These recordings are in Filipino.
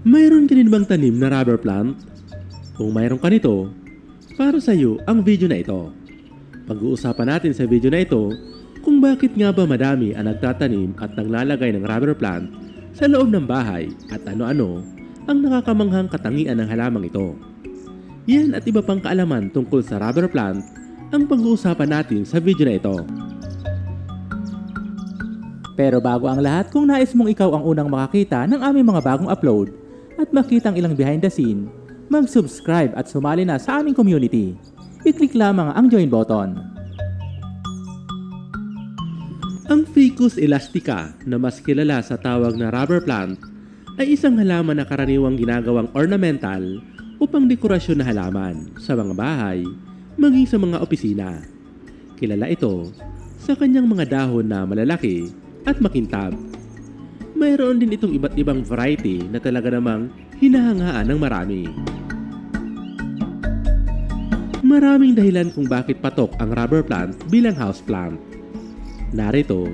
Mayroon ka din bang tanim na rubber plant? Kung mayroon ka nito, para sa iyo ang video na ito. Pag-uusapan natin sa video na ito kung bakit nga ba madami ang nagtatanim at naglalagay ng rubber plant sa loob ng bahay at ano-ano ang nakakamanghang katangian ng halamang ito. Yan at iba pang kaalaman tungkol sa rubber plant ang pag-uusapan natin sa video na ito. Pero bago ang lahat, kung nais mong ikaw ang unang makakita ng aming mga bagong upload at makita ang ilang behind the scene, mag-subscribe at sumali na sa aming community. I-click lamang ang join button. Ang Ficus elastica na mas kilala sa tawag na rubber plant ay isang halaman na karaniwang ginagawang ornamental upang dekorasyon na halaman sa mga bahay maging sa mga opisina. Kilala ito sa kanyang mga dahon na malalaki at makintab. Mayroon din itong iba't ibang variety na talaga namang hinahangaan ng marami. Maraming dahilan kung bakit patok ang rubber plant bilang house plant. Narito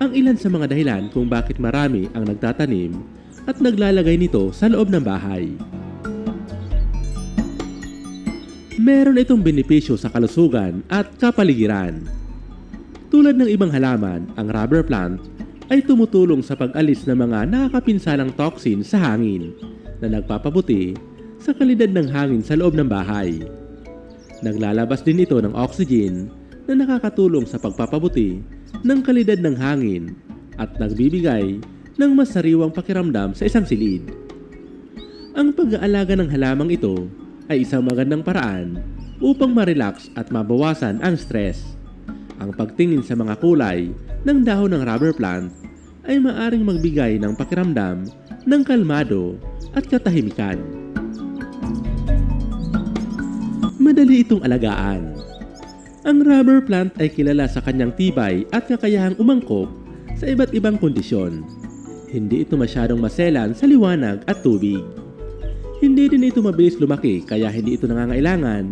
ang ilan sa mga dahilan kung bakit marami ang nagtatanim at naglalagay nito sa loob ng bahay. Meron itong benepisyo sa kalusugan at kapaligiran. Tulad ng ibang halaman, ang rubber plant ay tumutulong sa pag-alis ng mga nakakapinsalang toxin sa hangin na nagpapabuti sa kalidad ng hangin sa loob ng bahay. Naglalabas din ito ng oxygen na nakakatulong sa pagpapabuti ng kalidad ng hangin at nagbibigay ng mas sariwang pakiramdam sa isang silid. Ang pag-aalaga ng halamang ito ay isang magandang paraan upang ma-relax at mabawasan ang stress. Ang pagtingin sa mga kulay ng dahon ng rubber plant ay maaring magbigay ng pakiramdam ng kalmado at katahimikan. Madali itong alagaan. Ang rubber plant ay kilala sa kanyang tibay at kakayahang umangkop sa iba't ibang kondisyon. Hindi ito masyadong maselan sa liwanag at tubig. Hindi din ito mabilis lumaki kaya hindi ito nangangailangan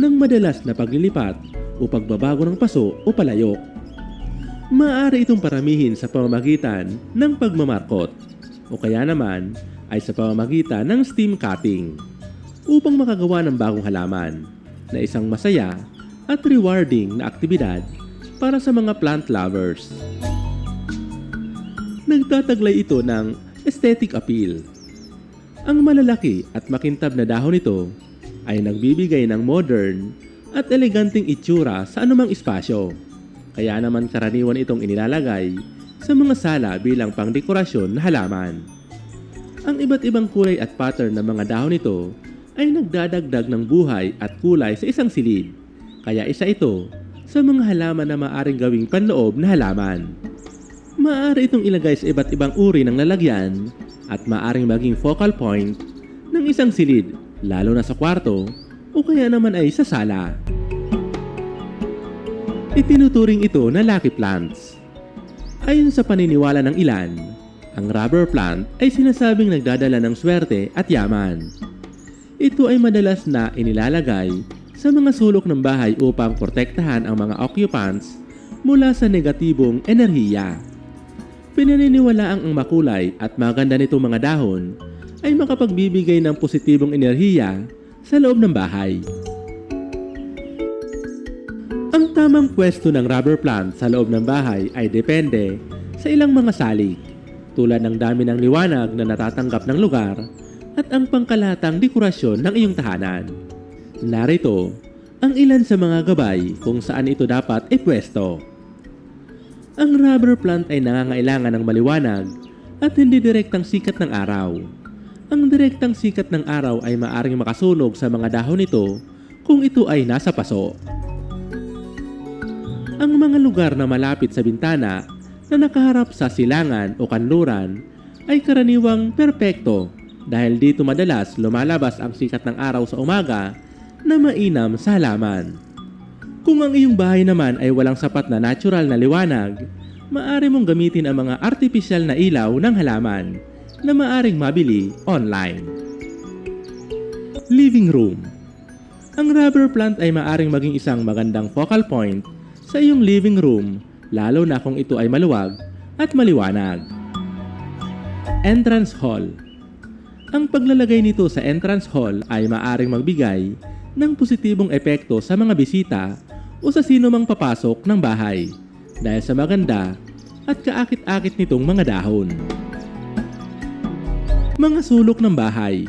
ng madalas na paglilipat o pagbabago ng paso o palayok. Maaari itong paramihin sa pamamagitan ng pagmamarkot o kaya naman ay sa pamamagitan ng steam cutting upang makagawa ng bagong halaman na isang masaya at rewarding na aktibidad para sa mga plant lovers. Nagtataglay ito ng aesthetic appeal. Ang malalaki at makintab na dahon nito ay nagbibigay ng modern at eleganteng itsura sa anumang espasyo. Kaya naman karaniwan itong inilalagay sa mga sala bilang pangdekorasyon na halaman. Ang iba't ibang kulay at pattern ng mga dahon nito ay nagdadagdag ng buhay at kulay sa isang silid. Kaya isa ito sa mga halaman na maaring gawing panloob na halaman. Maaari itong ilagay sa iba't ibang uri ng lalagyan at maaring maging focal point ng isang silid lalo na sa kwarto o kaya naman ay sa sala. Itinuturing ito na lucky plants. Ayon sa paniniwala ng ilan, ang rubber plant ay sinasabing nagdadala ng swerte at yaman. Ito ay madalas na inilalagay sa mga sulok ng bahay upang protektahan ang mga occupants mula sa negatibong enerhiya. Pinaniniwalaang ang makulay at maganda nitong mga dahon ay makapagbibigay ng positibong enerhiya sa loob ng bahay. Ang tamang pwesto ng rubber plant sa loob ng bahay ay depende sa ilang mga salik tulad ng dami ng liwanag na natatanggap ng lugar at ang pangkalatang dekorasyon ng iyong tahanan. Narito ang ilan sa mga gabay kung saan ito dapat ipwesto. Ang rubber plant ay nangangailangan ng maliwanag at hindi direktang sikat ng araw. Ang direktang sikat ng araw ay maaring makasunog sa mga dahon nito kung ito ay nasa paso. Ang mga lugar na malapit sa bintana na nakaharap sa silangan o kanluran ay karaniwang perpekto dahil dito madalas lumalabas ang sikat ng araw sa umaga na mainam sa halaman. Kung ang iyong bahay naman ay walang sapat na natural na liwanag, maaari mong gamitin ang mga artificial na ilaw ng halaman na maaring mabili online. Living Room Ang rubber plant ay maaring maging isang magandang focal point sa iyong living room lalo na kung ito ay maluwag at maliwanag. Entrance Hall Ang paglalagay nito sa entrance hall ay maaring magbigay ng positibong epekto sa mga bisita o sa sino mang papasok ng bahay dahil sa maganda at kaakit-akit nitong mga dahon. Mga sulok ng bahay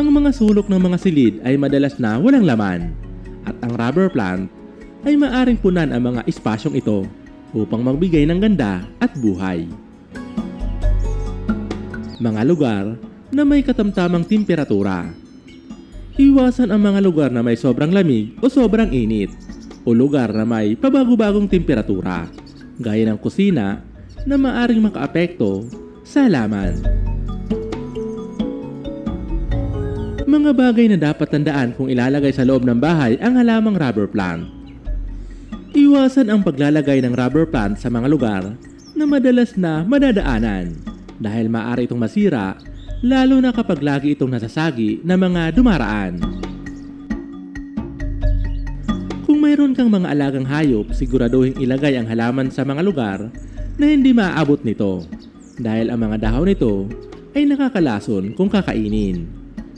Ang mga sulok ng mga silid ay madalas na walang laman at ang rubber plant ay maaring punan ang mga espasyong ito upang magbigay ng ganda at buhay. Mga lugar na may katamtamang temperatura. Iwasan ang mga lugar na may sobrang lamig o sobrang init o lugar na may pabago-bagong temperatura gaya ng kusina na maaring makaapekto sa halaman. Mga bagay na dapat tandaan kung ilalagay sa loob ng bahay ang halamang rubber plant. Iwasan ang paglalagay ng rubber plant sa mga lugar na madalas na madadaanan dahil maaari itong masira lalo na kapag lagi itong nasasagi ng mga dumaraan. Kung mayroon kang mga alagang hayop, siguraduhin ilagay ang halaman sa mga lugar na hindi maaabot nito dahil ang mga dahon nito ay nakakalason kung kakainin.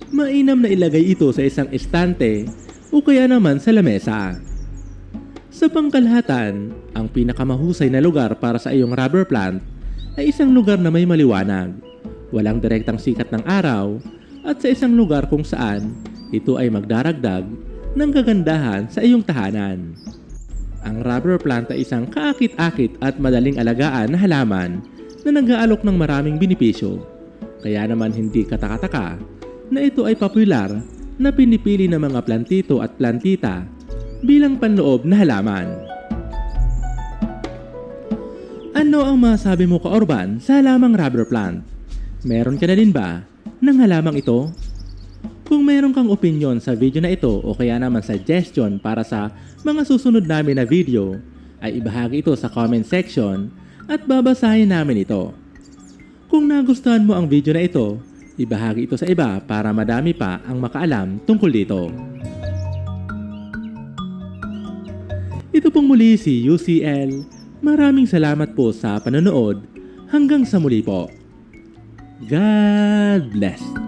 Mainam na ilagay ito sa isang estante o kaya naman sa lamesa. Sa pangkalahatan, ang pinakamahusay na lugar para sa iyong rubber plant ay isang lugar na may maliwanag, walang direktang sikat ng araw, at sa isang lugar kung saan ito ay magdaragdag ng kagandahan sa iyong tahanan. Ang rubber plant ay isang kaakit-akit at madaling alagaan na halaman na nag-aalok ng maraming benepisyo. Kaya naman hindi katakataka na ito ay popular na pinipili ng mga plantito at plantita bilang panloob na halaman. Ano ang masabi mo ka Orban sa halamang rubber plant? Meron ka na din ba ng halamang ito? Kung meron kang opinion sa video na ito o kaya naman suggestion para sa mga susunod namin na video, ay ibahagi ito sa comment section at babasahin namin ito. Kung nagustuhan mo ang video na ito, ibahagi ito sa iba para madami pa ang makaalam tungkol dito. Ito pong muli si UCL. Maraming salamat po sa panonood. Hanggang sa muli po. God bless.